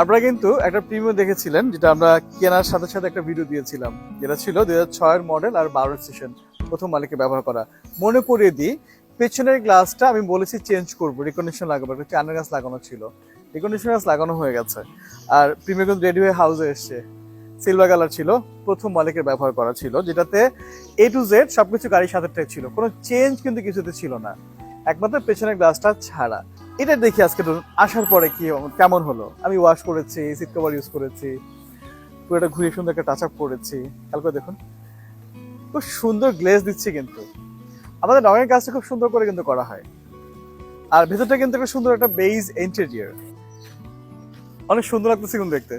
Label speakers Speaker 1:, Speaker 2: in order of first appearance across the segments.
Speaker 1: আপনারা কিন্তু একটা প্রিমিয়াম দেখেছিলেন, যেটা আমরা কেনার সাথে সাথে একটা ভিডিও দিয়েছিলাম, যেটা ছিল দুই হাজার মডেল আর বারো সেশন প্রথম মালিকে ব্যবহার করা। মনে করিয়ে দিই, পেছনের গ্লাসটা আমি বলেছি চেঞ্জ করব রিকন্ডিশন লাগাবো, একটা চানের গাছ লাগানো ছিল। রিকন্ডিশন গাছ লাগানো হয়ে গেছে। আর প্রিমিয়াম কিন্তু রেডি হয়ে হাউসে এসছে। সিলভার কালার ছিল, প্রথম মালিকের ব্যবহার করা ছিল, যেটাতে এ টু জেড সবকিছু গাড়ির সাথে ছিল। কোনো চেঞ্জ কিন্তু কিছুতে ছিল না। একমাত্র পেছনের গ্লাসটা ছাড়া। এটা দেখি আজকে ধরুন আসার পরে কি কেমন হলো? আমি ওয়াশ করেছি সিট কভার ইউজ করেছি পুরোটা ঘুরিয়ে সুন্দর একটা টাচ আপ করেছি। খেয়াল করে দেখুন। খুব সুন্দর গ্লেজ দিচ্ছে কিন্তু। আমাদের রঙের কাজটা খুব সুন্দর করে কিন্তু করা হয়। আর ভেতরটা কিন্তু একটা সুন্দর একটা বেইজ ইন্টেরিয়ার অনেক সুন্দর লাগতেছে কিন্তু দেখতে।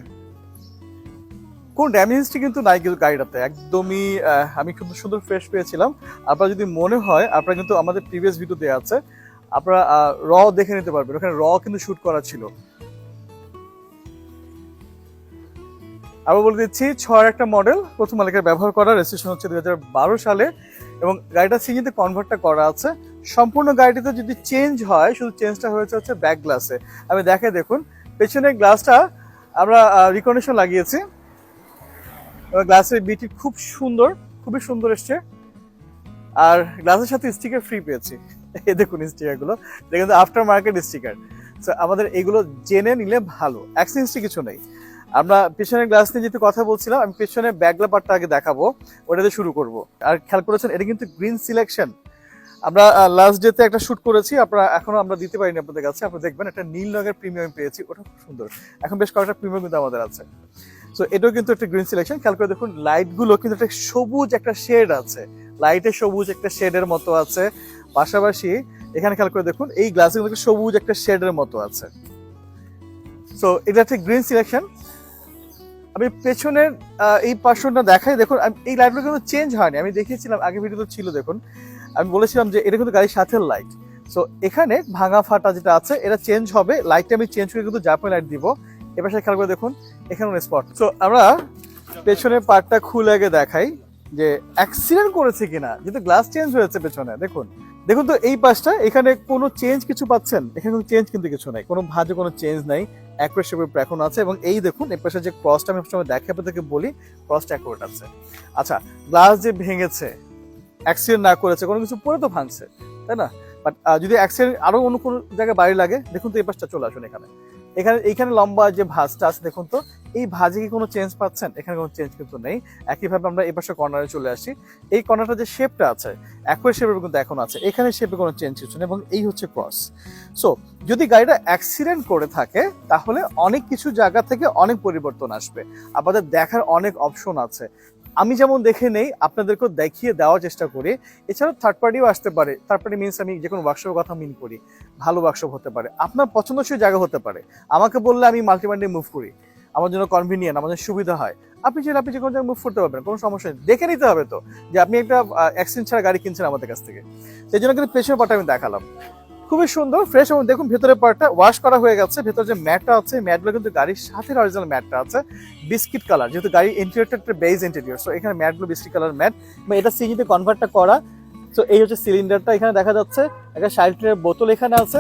Speaker 1: কোন ড্যামেজটি কিন্তু নাই কিন্তু গাড়িটাতে। একদমই আমি খুব সুন্দর ফ্রেশ পেয়েছিলাম। আপনার যদি মনে হয়, আপনারা কিন্তু আমাদের প্রিভিয়াস ভিডিও দেওয়া আছে। আপনারা র দেখে নিতে পারবেন। ওখানে র কিন্তু শুট করা ছিল। আবার বলে দিচ্ছি, ছয়ের একটা মডেল প্রথম মালিকের ব্যবহার করা রেজিস্ট্রেশন হচ্ছে দু হাজার বারো সালে এবং গাড়িটা সিজিতে কনভার্টটা করা আছে। সম্পূর্ণ গাড়িটিতে যদি চেঞ্জ হয়, শুধু চেঞ্জটা হয়েছে হচ্ছে ব্যাক গ্লাসে আমি দেখে দেখুন, পেছনের গ্লাসটা আমরা রিকন্ডিশন লাগিয়েছি। গ্লাসের বিটি খুব সুন্দর, খুবই সুন্দর এসছে। আর গ্লাসের সাথে স্টিকার ফ্রি পেয়েছি। এই দেখুন স্টিকারগুলো। এটা কিন্তু আফটার মার্কেট স্টিকার আমাদের এগুলো জেনে নিলে ভালো। অ্যাক্সিডেন্টটি কিছু নেই। আমরা পেছনের গ্লাস নিয়ে যেহেতু কথা বলছিলাম, আমি পেছনে ব্যাগলা পার্টটা আগে দেখাবো। ওটাতে শুরু করব। আর খেয়াল করেছেন, এটা কিন্তু গ্রিন সিলেকশন আমরা লাস্ট ডেতে একটা শুট করেছি। আপনারা এখনও আমরা দিতে পারিনি আপনাদের কাছে। আপনারা দেখবেন, একটা নীল রঙের প্রিমিয়াম পেয়েছি। ওটা খুব সুন্দর। এখন বেশ কয়েকটা প্রিমিয়াম কিন্তু আমাদের আছে। সো এটাও কিন্তু একটা গ্রিন সিলেকশন খেয়াল করে দেখুন লাইটগুলো কিন্তু একটা সবুজ একটা শেড আছে। লাইটে সবুজ একটা শেডের মতো আছে। পাশাপাশি এখানে খেয়াল করে দেখুন, এই গ্লাসের সবুজ একটা শেডের মতো আছে। সো এটা একটা গ্রিন সিলেকশন আমি পেছনের এই পার্সনটা দেখাই, দেখুন এই লাইটগুলো কিন্তু চেঞ্জ হয়নি। আমি দেখিয়েছিলাম, আগে ভিডিওতে ছিল, দেখুন। আমি বলেছিলাম যে এটা কিন্তু গাড়ির সাথে লাইট সো এখানে ভাঙা ফাটা যেটা আছে, এটা চেঞ্জ হবে। লাইটটা আমি চেঞ্জ করে কিন্তু জাপানি লাইট দিব। এবার খেয়াল করে দেখুন, এখানে স্পট সো আমরা পেছনের পার্টটা খুলে আগে দেখাই যে অ্যাক্সিডেন্ট করেছে কিনা। যেহেতু গ্লাস চেঞ্জ হয়েছে পেছনে, দেখুন। দেখুন তো, এই পাশটা এখানে কোনো চেঞ্জ কিছু পাচ্ছেন? এখানে কোনো চেঞ্জ কিন্তু কিছু নাই। কোনো ভাজে কোনো চেঞ্জ নাই। অ্যাকুরেট শেপের এখন আছে এবং এই দেখুন, এই পাশে যে ক্রসটা আমি সবসময় দেখে আপনাদেরকে বলি ক্রসটা অ্যাকুরেট আছে। আচ্ছা গ্লাস যে ভেঙেছে অ্যাক্সিডেন্ট না করেছে, কোনো কিছু পরে তো ভাঙছে, তাই না? বাট যদি অ্যাক্সিডেন্ট আরও অন্য কোনো জায়গায় বাড়ি লাগে, দেখুন তো এই পাশটা চলে আসুন এখানে। এখানে এইখানে লম্বা যে ভাঁজটা আছে, দেখুন তো, এই ভাঁজে কি কোনো চেঞ্জ পাচ্ছেন? এখানে কোনো চেঞ্জ কিন্তু নেই। একইভাবে আমরা এই পাশে কর্নারে চলে আসি। এই কর্নারটা যে শেপটা আছে একই শেপের কিন্তু এখন আছে। এখানে শেপে কোনো চেঞ্জ কিছু নেই এবং এই হচ্ছে ক্রস সো যদি গাড়িটা অ্যাক্সিডেন্ট করে থাকে, তাহলে অনেক কিছু জায়গা থেকে অনেক পরিবর্তন আসবে। আমাদের দেখার অনেক অপশন আছে। আমি যেমন দেখে নেই, আপনাদেরকেও দেখিয়ে দেওয়ার চেষ্টা করি। এছাড়াও থার্ড পার্টিও আসতে পারে। থার্ড পার্টি মিনস আমি যে কোনো ওয়ার্কশপের কথা মিন করি। ভালো ওয়ার্কশপ হতে পারে। আপনার পছন্দসই জায়গা হতে পারে। আমাকে বললে আমি মাল্টিমান্ডে মুভ করি। আমার জন্য কনভিনিয়েন্ট আমার জন্য সুবিধা হয়। আপনি চাইলে আপনি যে কোনো জায়গায় মুভ করতে পারবেন, কোনো সমস্যা নেই। দেখে নিতে হবে তো, যে আপনি একটা অ্যাক্সিডেন্ট ছাড়া গাড়ি কিনছেন আমাদের কাছ থেকে। সেই জন্য কিন্তু পেছনের পার্টটা আমি দেখালাম। খুবই সুন্দর ফ্রেশ এবং দেখুন ভেতরের পার্টটা ওয়াশ করা হয়ে গেছে। ভেতরে যে ম্যাটটা আছে ম্যাটগুলো কিন্তু গাড়ির সাথে অরিজিনাল ম্যাটটা আছে। বিস্কিট কালার যেহেতু গাড়ির ইন্টেরিয়রটা একটা বেজ ইন্টেরিয়র সো এখানে ম্যাটগুলো বিস্কিট কালার ম্যাট এবং এটা সিজিতে কনভার্টটা করা। সো এই হচ্ছে সিলিন্ডারটা এখানে দেখা যাচ্ছে একটা ষাট বোতল এখানে আছে।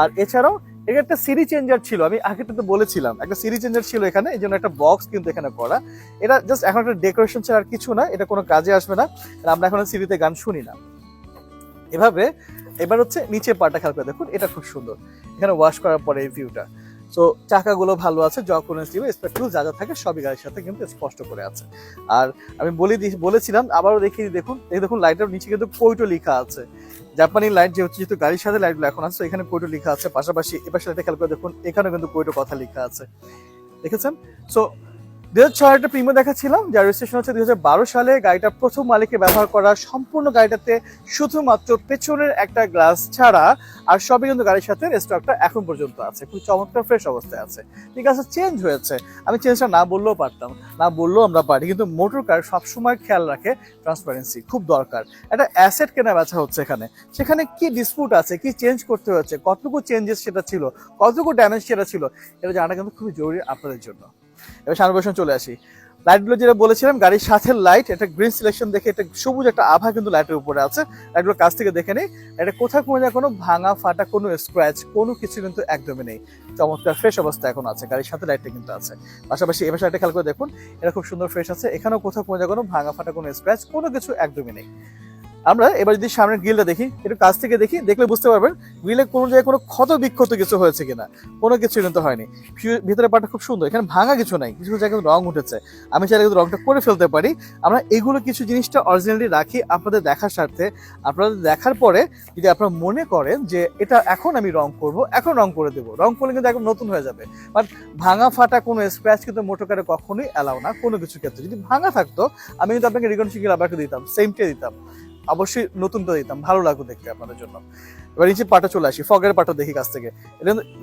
Speaker 1: আর এছাড়াও এটা একটা সিরি চেঞ্জার ছিল, আমি আগেটা তো বলেছিলাম। একটা সিরি চেঞ্জার ছিল এখানে, এই জন্য একটা বক্স কিন্তু এখানে করা। এটা জাস্ট এখন একটা ডেকোরেশন ছাড়া আর কিছু না, এটা কোনো কাজে আসবে না। আমরা এখন সিরিতে গান শুনি না। এভাবে এবার হচ্ছে নিচে পাটা খেয়াল করে দেখুন, এটা খুব সুন্দর। এখানে ওয়াশ করার পরে এই ভিউটা সো চাকাগুলো ভালো আছে জকুলেন্স দিবে যা যা থাকে সবই গাড়ির সাথে কিন্তু স্পষ্ট করে আছে। আর আমি বলে দিই বলেছিলাম, আবারও দেখিয়ে দেখুন, এই দেখুন লাইটের নিচে কিন্তু কোইটো লেখা আছে। জাপানি লাইট যে হচ্ছে যেহেতু গাড়ির সাথে লাইটগুলো এখন আছে এখানে কোইটো লেখা আছে। পাশাপাশি এবার সাথে খেয়াল করে দেখুন এখানে কিন্তু কোইটো কথা লেখা আছে। দেখেছেন? সো দুই হাজার ছয় একটা প্রিমিয়াম দেখাচ্ছিলাম, যার রেজিস্ট্রেশন হচ্ছে দুই হাজার বারো সালে। গাড়িটা প্রথম মালিকে ব্যবহার করা সম্পূর্ণ গাড়িটাতে শুধুমাত্র পেছনের একটা গ্লাস ছাড়া, আর সবই কিন্তু গাড়ির সাথে স্টকটা এখন পর্যন্ত আছে। খুব চমৎকার ফ্রেশ অবস্থায় আছে। ঠিক আছে চেঞ্জ হয়েছে। আমি চেঞ্জটা না বললেও পারতাম। না বললেও আমরা পারি, কিন্তু মোটর কার সবসময় খেয়াল রাখে ট্রান্সপারেন্সি খুব দরকার। একটা অ্যাসেট কেনা বেচা হচ্ছে এখানে। সেখানে কি ডিসপুট আছে, কি চেঞ্জ করতে হচ্ছে কতটুকু চেঞ্জেস সেটা ছিল, কতটুকু ড্যামেজ সেটা ছিল, এটা জানাটা কিন্তু খুবই জরুরি আপনাদের জন্য। এবার সামনে বসে চলে আসি। লাইটগুলো যেটা বলেছিলাম, গাড়ির সাথে লাইট এটা গ্রিন সিলেকশন দেখে এটা সবুজ একটা আভা কিন্তু লাইটের উপরে আছে। লাইটগুলো কাছ থেকে দেখে নেই। এটা কোথাও কোনো জায়গায় কোনো ভাঙা, ফাটা, কোনো স্ক্র্যাচ কোনো কিছু কিন্তু একদমই নেই। চমৎকার ফ্রেশ অবস্থা এখন আছে। গাড়ির সাথে লাইটটা কিন্তু আছে। পাশাপাশি এবার সাইডটা খেয়াল করে দেখুন, এটা খুব সুন্দর ফ্রেশ আছে। এখানেও কোথাও কোনো জায়গায় কোনো ভাঙা, ফাটা, কোনো স্ক্র্যাচ কোনো কিছু একদমই নেই। আমরা এবার যদি সামনের গ্রিলটা দেখি, একটু কাছ থেকে দেখি, দেখলে বুঝতে পারবেন গ্রিলে কোনো জায়গায় কোনো ক্ষত বিক্ষত কিছু হয়েছে কিনা। কোনো কিছু কিন্তু হয়নি। ভিতরে পাটা খুব সুন্দর। এখানে ভাঙা কিছু নাই। কিছু জায়গায় কিন্তু রং উঠেছে। আমি চাইলে কিন্তু রংটা করে ফেলতে পারি। আমরা এগুলো কিছু জিনিসটা অরিজিনালি রাখি আপনাদের দেখার স্বার্থে। আপনাদের দেখার পরে যদি আপনারা মনে করেন যে এটা এখন আমি রং করব, এখন রং করে দেবো। রং করলে কিন্তু এখন নতুন হয়ে যাবে। বাট ভাঙা ফাটা কোনো স্ক্র্যাচ কিন্তু মোটরকারে কখনোই অ্যালাউ না কোনো কিছু ক্ষেত্রে। যদি ভাঙা থাকতো, আমি কিন্তু আপনাকে রিকনসিকেল আবারকে দিতাম সেমটে দিতাম। অবশ্যই নতুনটা দিতাম ভালো লাগতো দেখতে আপনাদের জন্য। এবার নিচে পাটা চলে আসি, ফগের পাটা দেখি কাছ থেকে।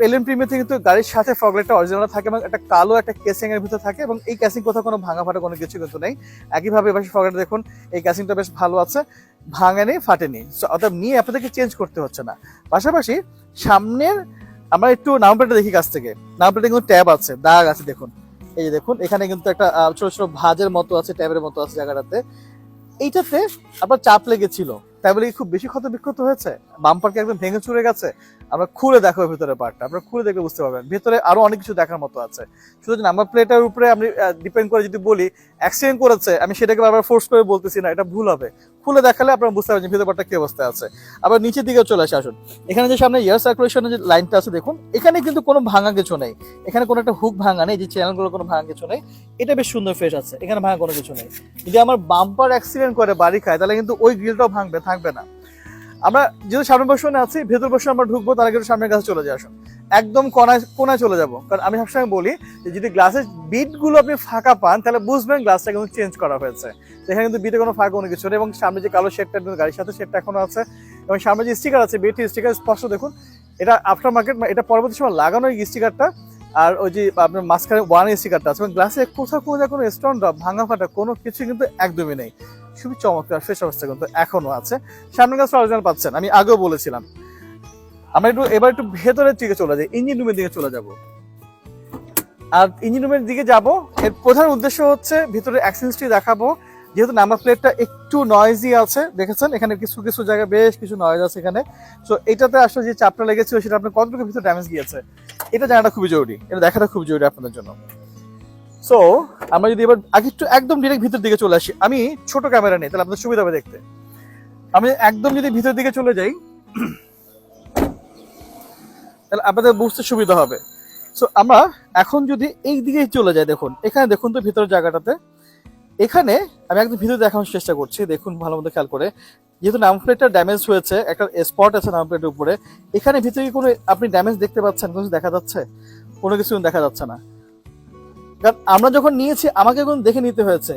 Speaker 1: এলিয়ন প্রিমিয়ার থেকে কিন্তু গাড়ির সাথে ফগ লাইটটা অরিজিনাল থাকে এবং একটা কালো একটা কেসিং এর ভিতরে থাকে এবং এই ক্যাসিং কোথাও কোনো ভাঙা ফাটা কোনো কিছু কিন্তু নেই। একইভাবে এবার ফগের দেখুন, এই ক্যাসিংটা বেশ ভালো আছে ভাঙেনি ফাটেনি অর্থাৎ নিয়ে আপনাদেরকে চেঞ্জ করতে হচ্ছে না। পাশাপাশি সামনের আমরা একটু নাম্বারটা দেখি কাছ থেকে। নাম্বারটা কিন্তু ট্যাব আছে, দাগ আছে দেখুন। এই যে দেখুন, এখানে কিন্তু একটা ছোট ছোট ভাজের মতো আছে, ট্যাবের মতো আছে জায়গাটাতে। এইটাতে আবার চাপ লেগেছিল। তাই বলে খুব বেশি ক্ষত বিক্ষত হয়েছে? বাম্পারকে একদম ভেঙে চুরে গেছে, আমরা খুলে দেখো ভিতরে পার্টটা। আপনারা খুলে দেখে বুঝতে পারবেন। ভিতরে আরও অনেক কিছু দেখার মতো আছে। শুধু নাম্বার প্লেটের উপরে আমি ডিপেন্ড করে যদি বলি অ্যাক্সিডেন্ট করেছে, আমি সেটাকে আবার ফোর্স করে বলতেছি না, এটা ভুল হবে। খুলে দেখালে আপনারা বুঝতে পারবেন ভিতরে পার্টটা কি অবস্থায় আছে। আবার নিচের দিকে চলে আসে, আসুন। এখানে যে সামনে এয়ার সার্কুলেশনের যে লাইনটা আছে, দেখুন, এখানে কিন্তু কোনো ভাঙা কিছু নেই। এখানে কোনো একটা হুক ভাঙা নেই, যে চ্যানেলগুলো কোনো ভাঙা কিছু নেই। এটা বেশ সুন্দর ফ্রেশ আছে, এখানে ভাঙা কোনো কিছু নেই। যদি আমার বাম্পার অ্যাক্সিডেন্ট করে, বাড়ি খায়, তাহলে কিন্তু ওই গ্রিলটাও ভাঙবে, থাকবে না। আমরা যেহেতু সামনে বসনে আছি, ভেতর বসে আমরা ঢুকবো, তার আগে সামনের কাছে চলে যাই আসুন একদম কোনায় কোনায় চলে যাব। কারণ আমি সবসময় বলি যে, যদি গ্লাসের বিটগুলো আপনি ফাঁকা পান, তাহলে বুঝবেন গ্লাসটা কিন্তু চেঞ্জ করা হয়েছে। এখানে কিন্তু বিটে কোনো ফাঁকা কোনো কিছু নেই এবং সামনে যে কালো শেডটা গাড়ির সাথে শেডটা এখনও আছে এবং সামনে যে স্টিকার আছে, বিটি স্টিকার স্পষ্ট দেখুন, এটা আফটার মার্কেট এটা পরবর্তী সময় লাগানো এই স্টিকারটা আর ওই যে আপনার মাঝখানে ওয়ান স্টিকারটা আছে এবং গ্লাসে কোথাও কোনো কোনো স্টোন ড্রপ ভাঙা ফাটা কোনো কিছু কিন্তু একদমই নেই। খুবই চমৎকার ফ্রেশ অবস্থা কিন্তু এখনও আছে। সামনের গাছটা অরিজিনাল পাচ্ছেন, আমি আগেও বলেছিলাম। আমরা একটু, এবার একটু ভেতরের দিকে চলে যাই ইঞ্জিন রুমের দিকে চলে যাব। আর ইঞ্জিন রুমের দিকে যাব, এর প্রধান উদ্দেশ্য হচ্ছে ভিতরে অ্যাক্সেন্সটি দেখাবো। যেহেতু নাম্বার প্লেটটা একটু নয়েজি আছে, দেখেছেন? এখানে কিছু কিছু জায়গায় বেশ কিছু নয়েজ আছে এখানে। তো এটাতে আসলে যে চাপটা লেগেছিল, সেটা আপনার কতটুকু ভিতরে ড্যামেজ গিয়েছে, এটা জানাটা খুবই জরুরি, এটা দেখাটা খুব জরুরি আপনাদের জন্য। সো আমরা যদি এবার আগে একটু একদম ডিরেক্ট ভিতর দিকে চলে আসি। আমি ছোট ক্যামেরা নেই, তাহলে আপনাদের সুবিধা হবে দেখতে। আমি একদম যদি ভিতর দিকে চলে যাই, তাহলে আপনাদের বুঝতে সুবিধা হবে। সো আমরা এখন যদি এই দিকে চলে যাই, দেখুন, এখানে দেখুন তো ভিতরের জায়গাটাতে। এখানে আমি একদম ভিতরে দেখানোর চেষ্টা করছি, দেখুন ভালো মতো খেয়াল করে। যেহেতু নাম প্লেটটা ড্যামেজ হয়েছে, একটা স্পট আছে নাম প্লেটের উপরে। এখানে ভিতরে কোনো আপনি ড্যামেজ দেখতে পাচ্ছেন? কোনো দেখা যাচ্ছে? কোনো কিছু দেখা যাচ্ছে না। আমরা যখন নিয়েছি, আমাকে এখন দেখে নিতে হয়েছে।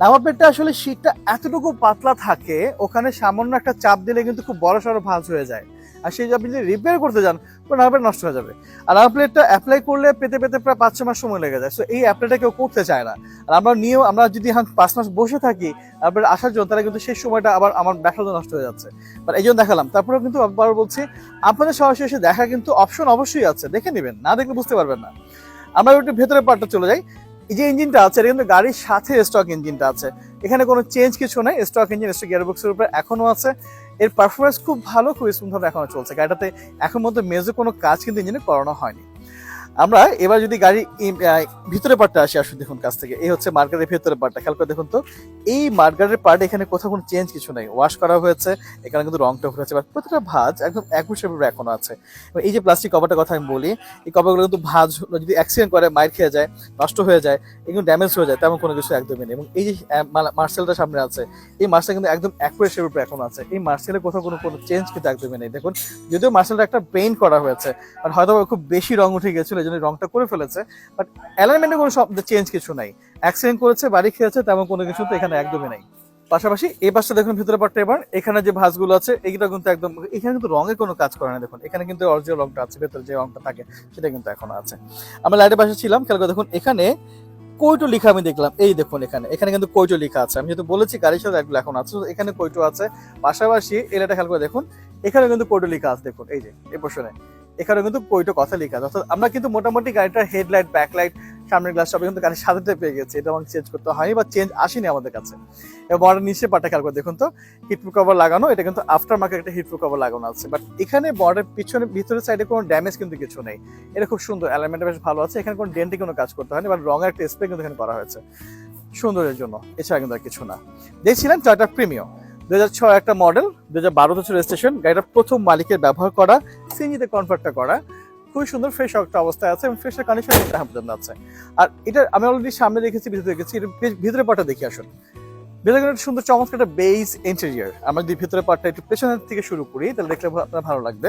Speaker 1: নাম্বার প্লেটটা আসলে শীটটা এতটুকু পাতলা থাকে, ওখানে সামান্য একটা চাপ দিলে কিন্তু খুব বড় সড়ো ভাঁজ হয়ে যায়। আর সেই আপনি যদি রিপেয়ার করতে যান পুরো নাম্বার প্লেট নষ্ট হয়ে যাবে। আর নাম্বার প্লেটটা অ্যাপ্লাই করলে পেতে পেতে প্রায় পাঁচ ছ মাস সময় লেগে যায়। সো এই অ্যাপ্লাইটা কেউ করতে চায় না। আর আমরা নিয়েও, আমরা যদি পাঁচ মাস বসে থাকি তারপরে আসার জন্য, তাহলে কিন্তু সেই সময়টা আবার আমার ব্যবসা নষ্ট হয়ে যাচ্ছে। বাট এই জন্য দেখালাম। তারপরেও কিন্তু আবার বলছি, আপনাদের সরাসরি এসে দেখা কিন্তু অপশন অবশ্যই আছে। দেখে নেবেন, না দেখলে বুঝতে পারবেন না। আমরা একটু ভেতরে পার্টটা চলে যাই। এই যে ইঞ্জিনটা আছে, এটা কিন্তু গাড়ির সাথে স্টক ইঞ্জিনটা আছে। এখানে কোনো চেঞ্জ কিছু নাই স্টক ইঞ্জিন স্টক গিয়ারবক্সের উপরে এখনও আছে। এর পারফরমেন্স খুব ভালো খুব স্মুথ ভাবে এখনও চলছে। গাড়িটাতে এখন মধ্যে মেজর কোনো কাজ কিন্তু ইঞ্জিনে করানো হয়নি। আমরা এবার যদি গাড়ি ভিতরে পার্টটা আসি আসুন দেখুন কাছ থেকে। এই হচ্ছে মার্কেটের ভিতরে পার্টটা খেয়াল করে দেখুন তো, এই মার্কেটের পার্ট এখানে কোথাও কোনো চেঞ্জ কিছু নেই। ওয়াশ করা হয়েছে, এখানে কিন্তু রংটা উঠেছে বাট প্রতিটা ভাঁজ একদম একুশ ভাবে এখনও আছে। এই যে প্লাস্টিক কভারটার কথা আমি বলি, এই কভারগুলো কিন্তু ভাঁজ যদি অ্যাক্সিডেন্ট করে, মাইর খেয়ে যায়, নষ্ট হয়ে যায় এগুলো ড্যামেজ হয়ে যায়, তেমন কোনো কিছু একদমই নেই। এবং এই যে মার্সেলটা সামনে আছে, এই মার্সেল কিন্তু একদম অ্যাকুরেট উপরে এখন আছে। এই মার্সেলের কোথাও কোনো কোনো চেঞ্জ কিন্তু একদমই নেই। দেখুন, যদিও মার্সেলটা একটা পেইন্ট করা হয়েছে বাট হয়তো খুব বেশি রং উঠে গেছিল জন্য রংটা করে ফেলেছে বাট অ্যালাইনমেন্টে কোনো চেঞ্জ কিছু নাই। অ্যাক্সিডেন্ট করেছে, বাড়ি খেয়েছে, তেমন কোনো কিছু তো এখানে একদমই নাই। পাশাপাশি এই পাশটা দেখুন ভিতরে পার্টটা এবার, এখানে যে ভাঁজগুলো আছে এইটা কিন্তু একদম, এখানে কিন্তু রঙের কোনো কাজ করে না, দেখুন। এখানে কিন্তু অরিজিনাল রংটা আছে, ভেতরে যে রংটা থাকে, সেটা কিন্তু এখনও আছে। আমরা লাইটের পাশে ছিলাম, খেয়াল করে দেখুন, এখানে কৈটো লেখা আমি দেখলাম। এই দেখুন এখানে এখানে কিন্তু কৈটো লেখা আছে। আমি যেহেতু বলেছি, গাড়ির সাথে এগুলো এখন আছে এখানে কৈটো আছে। পাশাপাশি এলাটা খেয়াল করে দেখুন, এখানে কিন্তু কৈটো লেখা আছে, দেখুন, এই যে, এই পোর্শনে এখানে কিন্তু কৈটো কথা লেখা আছে। অর্থাৎ আমরা কিন্তু মোটামুটি গাড়িটার হেডলাইট, ব্যাকলাইট, সামনের গ্লাসটা কিন্তু গাড়ির সাথে পেয়ে গেছে। এটা আমাকে চেঞ্জ করতে হয়নি বা চেঞ্জ আসেনি আমাদের কাছে। এবং বর্ডার নিচে পাটা খেয়াল করে দেখুন তো হিটপ্রুফ কভার লাগানো, এটা কিন্তু আফটার মার্কেট একটা হিটপ্রুফ কভার লাগানো আছে। বাট এখানে বর্ডার পিছনে, ভিতরের সাইডে কোনো ড্যামেজ কিন্তু কিছু নেই। এটা খুব সুন্দর অ্যালাইনমেন্টটা বেশ ভালো আছে। এখানে কোনো ডেন্টে কোনো কাজ করতে হয়নি বাট রঙের একটা স্প্রে কিন্তু এখানে করা হয়েছে। সুন্দরের জন্য, এছাড়া কিন্তু আর কিছু না। দেখছিলাম টয়টা প্রিমিয়াম দু হাজার ছয় একটা মডেল দু হাজার বারো বছর রেজিস্ট্রেশন গাড়িটা প্রথম মালিকের ব্যবহার করা, সিএনজিতে কনভার্টটা করা। খুবই সুন্দর ফ্রেশ একটা অবস্থায় আছে এবং ফ্রেশের কন্ডিশন এখন পর্যন্ত আছে। আর এটা আমি অলরেডি সামনে দেখেছি, ভিতরে দেখেছি ভিতরে পাটা দেখি, আসুন। ভিতরে একটা সুন্দর চমৎকার একটা বেস ইন্টেরিয়ার আমরা যদি ভিতরে পার্টটা একটু পেছনের থেকে শুরু করি, তাহলে দেখলে আপনার ভালো লাগবে।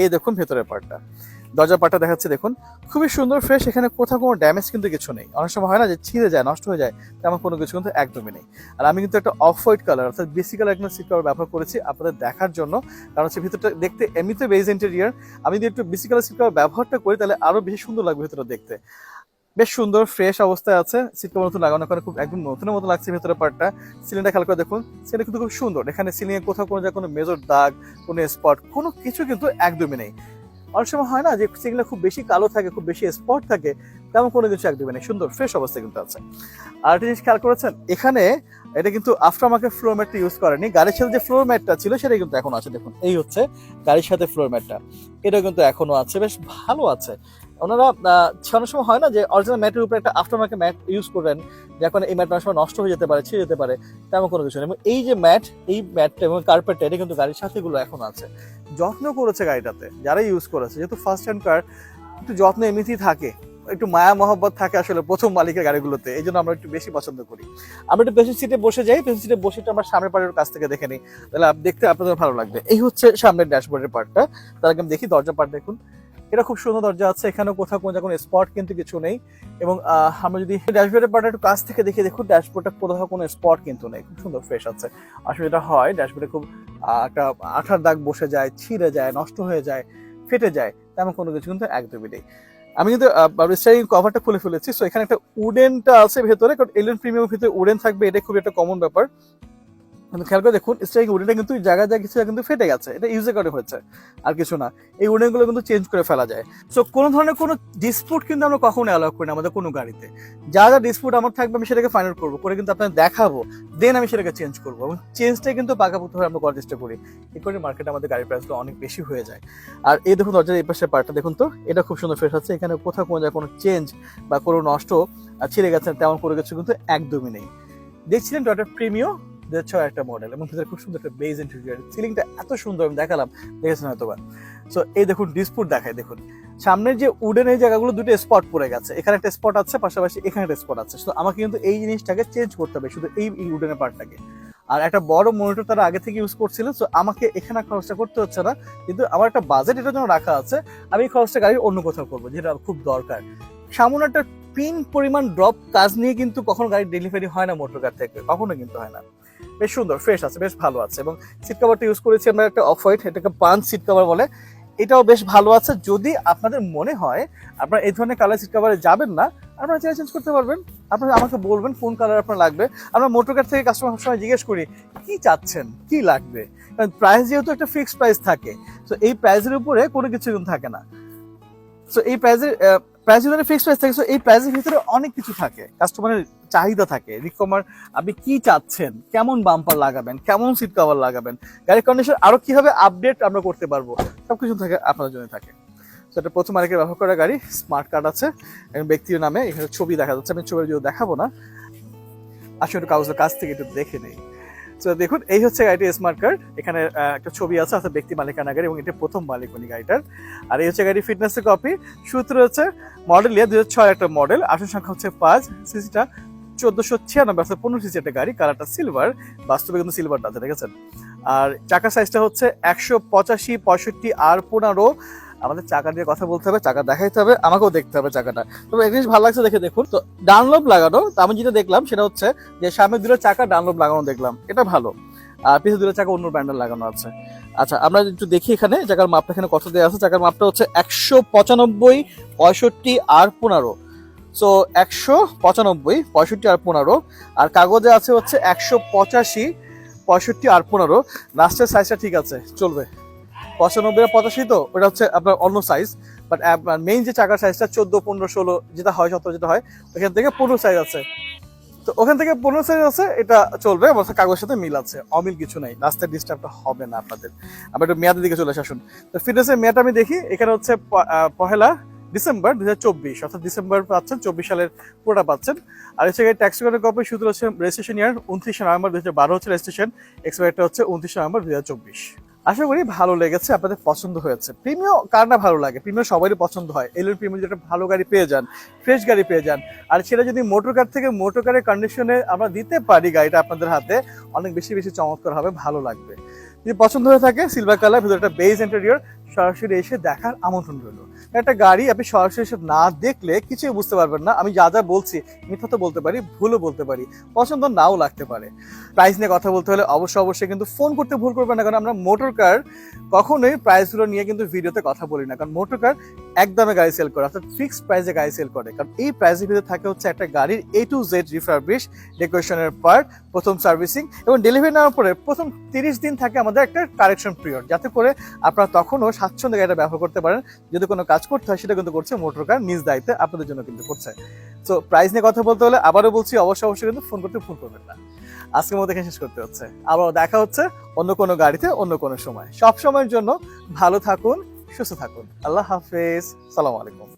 Speaker 1: এই দেখুন ভেতরের পার্টটা দরজা পাটটা দেখাচ্ছে, দেখুন। খুবই সুন্দর ফ্রেশ এখানে কোথাও কোনো ড্যামেজ কিন্তু কিছু নেই। অনেক সময় হয় না যে ছিঁড়ে যায়, নষ্ট হয়ে যায়, তেমন কোনো কিছু কিন্তু একদমই নেই। আর আমি কিন্তু একটা অফ হোয়াইট কালার অর্থাৎ বেসি কালার একটা সিট কভার ব্যবহার করেছি আপনাদের দেখার জন্য। কারণ হচ্ছে ভিতরটা দেখতে এমনিতে বেজ ইন্টেরিয়ার আমি যদি একটু বেসি কালার সিট কভার ব্যবহারটা করি, তাহলে আরও বেশি সুন্দর লাগবে ভিতরটা দেখতে। বেশ সুন্দর ফ্রেশ অবস্থায় আছে। সিট কভার নতুন লাগানো করে খুব একদম নতুনের মতো লাগছে ভেতরে পার্টটা সিলিংটা খেয়াল করে দেখুন সিলিং কিন্তু খুব সুন্দর। এখানে সিলিং এ কোথাও কোনো জায়গায় কোনো মেজর দাগ, কোনো স্পট কোনো কিছু কিন্তু একদমই নেই। অনেক সময় হয় না যে সেগুলো খুব বেশি কালো থাকে, খুব বেশি স্পট থাকে, তেমন কোনো কিছু এক দেবে না সুন্দর ফ্রেশ অবস্থা কিন্তু আছে। আর একটা জিনিস খেয়াল করেছেন, এখানে এটা কিন্তু আফটার মার্কেট ফ্লোর ম্যাটটা ইউজ করেনি। গাড়ির সাথে যে ফ্লোর ম্যাটটা ছিল সেটা কিন্তু এখন আছে। দেখুন, এই হচ্ছে গাড়ির সাথে ফ্লোর ম্যাটটা এটা কিন্তু এখনও আছে, বেশ ভালো আছে। ওনারা অনেক সময় হয় না যে অরিজিনাল ম্যাটের উপরে একটা আফটার মার্কেট ম্যাট ইউজ করেন যে এখন এই ম্যাট সময় নষ্ট হয়ে যেতে পারে, ছিঁড়ে যেতে পারে, তেমন কোনো কিছু নেই। এবং এই যে ম্যাট এই ম্যাটটা এবং কার্পেটটা এটা কিন্তু গাড়ির সাথে গুলো এখন আছে। যত্ন করেছে গাড়িটাতে যারা ইউজ করেছে, যেহেতু ফার্স্ট হ্যান্ড কার একটু যত্ন এমনিতেই থাকে। একটু মায়া মহব্বত থাকে আসলে প্রথম মালিকের গাড়িগুলোতে, এই জন্য আমরা একটু বেশি পছন্দ করি। আমরা একটু পেছন সিটে বসে যাই, পেছন সিটে বসে একটু আমরা সামনের পাড়ের কাছ থেকে দেখে নিই। তাহলে দেখতে আপনাদের ভালো লাগবে। এই হচ্ছে সামনের ড্যাশবোর্ডের পার্টটা। তার আগে দেখি দরজা পার্ট দেখুন। এটা খুব সুন্দর দরজা আছে। এখানেও কোথাও কোনো কোনো স্পট কিন্তু কিছু নেই। এবং আমরা যদি ড্যাশবোর্ডের পার্টটা একটু কাছ থেকে দেখে দেখুন, ড্যাশবোর্ডটা কোথাও কোনো স্পট কিন্তু নেই। খুব সুন্দর ফ্রেশ আছে। আসলে এটা হয়, ড্যাশবোর্ডে খুব একটা আঠার দাগ বসে যায়, ছিঁড়ে যায়, নষ্ট হয়ে যায়, ফেটে যায়, তেমন কোনো কিছু কিন্তু একদমই নেই। আমি কিন্তু কভারটা খুলে ফেলেছি। সো এখানে একটা উডেনটা আছে ভেতরে, কারণ এলিয়ান প্রিমিয়ামের ভিতরে উডেন থাকবে, এটা খুবই একটা কমন ব্যাপার। কিন্তু খেয়াল করে দেখুন স্ট্রাইক উডেনটা কিন্তু জায়গায় জায়গায় কিছু কিন্তু ফেটে গেছে, এটা ইউজে করে হয়েছে, আর কিছু না। এই উডেনগুলো কিন্তু চেঞ্জ করে ফেলা যায়। সো কোনো ধরনের কোনো ডিসপুট কিন্তু আমরা কখনো অ্যালাউ করি না আমাদের কোনো গাড়িতে। যা যা ডিসপুট আমার থাকবে, আমি সেটাকে ফাইনাল করব, করে কিন্তু আপনাকে দেখাবো দেন আমি সেটাকে চেঞ্জ করব, এবং চেঞ্জটাই কিন্তু পাকাপোক্ত হয়ে আমরা করার চেষ্টা করি। এই করে মার্কেটে আমাদের গাড়ির প্রাইসগুলো অনেক বেশি হয়ে যায়। আর এই দেখুন, দরজার এই পাশে পার্টটা দেখুন তো, এটা খুব সুন্দর ফ্রেশ আছে এখানে কোথাও কোনো কোনো চেঞ্জ বা কোনো নষ্ট ছিঁড়ে গেছে, তেমন করে কিছু কিন্তু একদমই নেই। দেখছিলেন টয়টা প্রিমিও দু ছয় একটা মডেল এবং ভিতরে খুব সুন্দর একটা বেজ ইন্টেরিয়ার সিলিংটা এত সুন্দর আমি দেখালাম, দেখেছেন হয়তো বা? সো এই দেখুন ডিসপুট দেখায়, দেখুন। সামনের যে উডেন এই জায়গাগুলো দুটো স্পট পড়ে গেছে। এখানে একটা স্পট আছে, পাশাপাশি এখানে একটা স্পট আছে। তো আমাকে কিন্তু এই জিনিসটাকে চেঞ্জ করতে হবে, শুধু এই উডেনের পার্টটাকে আর একটা বড় মনিটর তারা আগে থেকে ইউজ করছিল তো আমাকে এখানে খরচটা করতে হচ্ছে না। কিন্তু আমার একটা বাজেট এটার জন্য রাখা আছে, আমি এই খরচটা গাড়ি অন্য কোথাও করব, যেটা খুব দরকার। সামান্য একটা পিন পরিমাণ ড্রপ কাজ নিয়ে কিন্তু কখনো গাড়ি ডেলিভারি হয় না মোটর কার থেকে, কখনো কিন্তু হয় না। বেশ সুন্দর ফ্রেশ আছে, বেশ ভালো আছে। এবং সিট কভারটা ইউজ করেছি আমরা একটা অফ হোয়াইট এটাকে পান সিট কভার বলে। এটাও বেশ ভালো আছে। যদি আপনাদের মনে হয় আপনারা এই ধরনের কালার সিট কভারে যাবেন না, আপনারা চেঞ্জ চেঞ্জ করতে পারবেন। আপনারা আমাকে বলবেন কোন কালার আপনার লাগবে। আমরা মোটর কার থেকে কাস্টমার সবসময় জিজ্ঞেস করি, কি চাচ্ছেন? কি লাগবে? কারণ প্রাইস যেহেতু একটা ফিক্সড প্রাইস থাকে তো এই প্রাইসের উপরে কোনো কিছু কিন্তু থাকে না। সো এই প্রাইসের প্রাইস যদি ফিক্সড প্রাইস থাকে, so এই প্রাইসের ভিতরে অনেক কিছু থাকে। কাস্টমারের চাহিদা থাকে। রিকমার আপনি কি চাচ্ছেন? কেমন বাম্পার লাগাবেন? কেমন সিট কভার লাগাবেন? গাড়ির কন্ডিশন আরও কীভাবে আপডেট আমরা করতে পারব? সবকিছু থাকে আপনার জন্য থাকে। তো এটা প্রথম মালিকের ব্যবহার করা গাড়ি স্মার্ট কার্ড আছে ব্যক্তির নামে এখানে ছবি দেখা যাচ্ছে। আমি ছবি যদি দেখাবো না, আসলে একটু কাগজের কাছ থেকে একটু দেখে নেই। তো দেখুন, এই হচ্ছে গাড়িটি স্মার্ট কার্ড এখানে একটা ছবি আছে, অর্থাৎ ব্যক্তি মালিকানা গাড়ি, এবং এটা প্রথম মালিক উনি গাড়িটার। আর এই হচ্ছে গাড়ি ফিটনেসের কপি সূত্র হচ্ছে মডেল ইয়ে দু হাজার ছয় একটা মডেল আসন সংখ্যা হচ্ছে পাঁচ সিসিটা চোদ্দশো ছিয়ানব্বই অর্থাৎ পনেরো সিসি একটা গাড়ি, কালারটা সিলভার বাস্তবে কিন্তু সিলভারটা আছে আর চাকা সাইজটা হচ্ছে একশো পঁচাশি পঁয়ষট্টি আর পনেরো। আমাদের চাকা দিয়ে কথা বলতে হবে, চাকা দেখাইতে হবে, আমাকেও দেখতে হবে চাকাটা। তবে এক জিনিস ভালো লাগছে দেখে দেখুন, তো ডানলোভ লাগানো, তো আমি যেটা দেখলাম সেটা হচ্ছে যে সামনে দুটো চাকা ডানলোভ লাগানো দেখলাম, এটা ভালো। আর পিছনে দুটো চাকা অন্য ব্র্যান্ডের লাগানো আছে। আচ্ছা আমরা একটু দেখি এখানে, চাকার মাপটা এখানে কত দেওয়া আছে, চাকার মাপটা হচ্ছে একশো পঁচানব্বই পঁয়ষট্টি আর পনেরো। সো একশো পঁচানব্বই, পঁয়ষট্টি আর পনেরো। আর কাগজে আছে হচ্ছে একশো পঁচাশি, পঁয়ষট্টি আর পনেরো। লাস্টের সাইজটা ঠিক আছে, চলবে। পঁচানব্বই আর পঁচাশি তো, ওটা হচ্ছে আপনার অন্য সাইজ বাট মেইন যে চাকার সাইজটা চোদ্দ, পনেরো, ষোলো, যেটা হয়, সতেরো যেটা হয়, ওখান থেকে পনেরো সাইজ আছে। তো ওখান থেকে পনেরো সাইজ আছে, এটা চলবে অবশ্য কাগজের সাথে মিল আছে। অমিল কিছু নাই লাস্টের ডিস্টার্বটা হবে না আপনাদের। আবার একটু মেয়াদের দিকে চলে আসুন। তো ফিটনেসের মেয়াদ আমি দেখি, এখানে হচ্ছে পহেলা ডিসেম্বর দু হাজার চব্বিশ, অর্থাৎ ডিসেম্বর পাচ্ছেন, চব্বিশ সালের পুরোটা পাচ্ছেন। আর হচ্ছে ট্যাক্স কার্ডের কপি শুধু হচ্ছে রেজিস্ট্রেশন ইয়ার উনত্রিশে নভেম্বর দু হাজার বারো হচ্ছে রেজিস্ট্রেশন এক্সপায়ারটা হচ্ছে উনত্রিশে নভেম্বর দুই হাজার চব্বিশ। আশা করি ভালো লেগেছে, আপনাদের পছন্দ হয়েছে। প্রিমিয় কার না ভালো লাগে? প্রিমিয় সবারই পছন্দ হয়। এলএন প্রিমিয়াম যেটা, ভালো গাড়ি পেয়ে যান ফ্রেশ গাড়ি পেয়ে যান। আর সেটা যদি মোটর কার থেকে মোটর কারের কন্ডিশনে আমরা দিতে পারি গাড়িটা আপনাদের হাতে, অনেক বেশি বেশি চমৎকার হবে, ভালো লাগবে। যদি পছন্দ হয়ে থাকে সিলভার কালার ভিতরে একটা বেজ ইন্টেরিয়র সরাসরি এসে দেখার আমন্ত্রণ রইল। একটা গাড়ি আপনি সরাসরি না দেখলে কিছুই বুঝতে পারবেন না। আমি যা যা বলছি, মিথ্যা তো বলতে পারি, ভুলও বলতে পারি। পছন্দ নাও লাগতে পারে। প্রাইস নিয়ে কথা বলতে হলে অবশ্যই অবশ্যই কিন্তু ফোন করতে ভুল করবেন না, কারণ আমরা মোটর কার কখনোই প্রাইসগুলো নিয়ে কিন্তু ভিডিওতে কথা বলি না। কারণ মোটর কার একদমে গাড়ি সেল করে, অর্থাৎ ফিক্সড প্রাইসে গাড়ি সেল করে। কারণ এই প্রাইসের ভিতরে থাকে হচ্ছে একটা গাড়ির এ টু জেড রিফারবিশ ডেকোরেশনের পার্ট প্রথম সার্ভিসিং এবং ডেলিভারি নেওয়ার পরে প্রথম তিরিশ দিন থাকে আমাদের একটা কারেকশন পিরিয়ড যাতে করে আপনারা তখনও স্বাচ্ছন্দ্যে গাড়িটা ব্যবহার করতে পারেন। যদি কোনো কাজ করতে হয়, সেটা কিন্তু করছে মোটর কার নিজ দায়িত্বে, আপনাদের জন্য কিন্তু করছে। তো প্রাইস নিয়ে কথা বলতে হলে আবারও বলছি, অবশ্যই অবশ্যই কিন্তু ফোন করতে ফোন করবেন না। আজকের মধ্যে শেষ করতে হচ্ছে। আবার দেখা হচ্ছে অন্য কোনো গাড়িতে, অন্য কোনো সময়। সব সময়ের জন্য ভালো থাকুন, সুস্থ থাকুন। আল্লাহ হাফেজ। সালাম আলাইকুম।